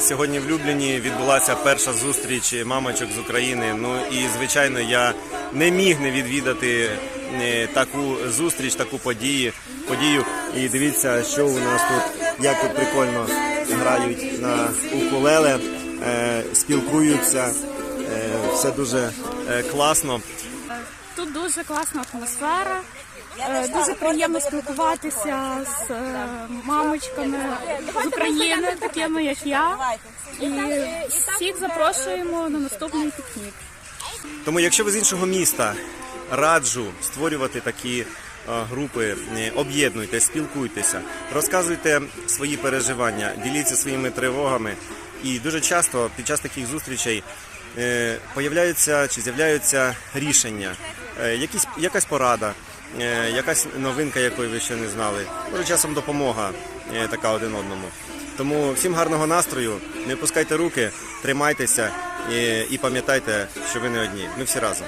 Сьогодні в Любліні відбулася перша зустріч мамочок з України. Ну і звичайно, я не міг не відвідати е, таку зустріч, таку подію. подію. І дивіться, що у нас тут, як тут прикольно грають на укулеле, е, спілкуються. Е, Все дуже класно. Тут дуже класна атмосфера. е, Дуже приємно спілкуватися з е, мамочками з України, такими як я. І всіх запрошуємо на наступний пікнік. Тому, якщо ви з іншого міста, раджу створювати такі е, групи, об'єднуйтесь, спілкуйтеся, розказуйте свої переживання, діліться своїми тривогами. І дуже часто під час таких зустрічей появляються чи з'являються рішення, якісь, якась порада, е, якась новинка, якої ви ще не знали. Може, часом допомога е, така один одному. Тому всім гарного настрою, не опускайте руки, тримайтеся і, і пам'ятайте, що ви не одні. Ми всі разом.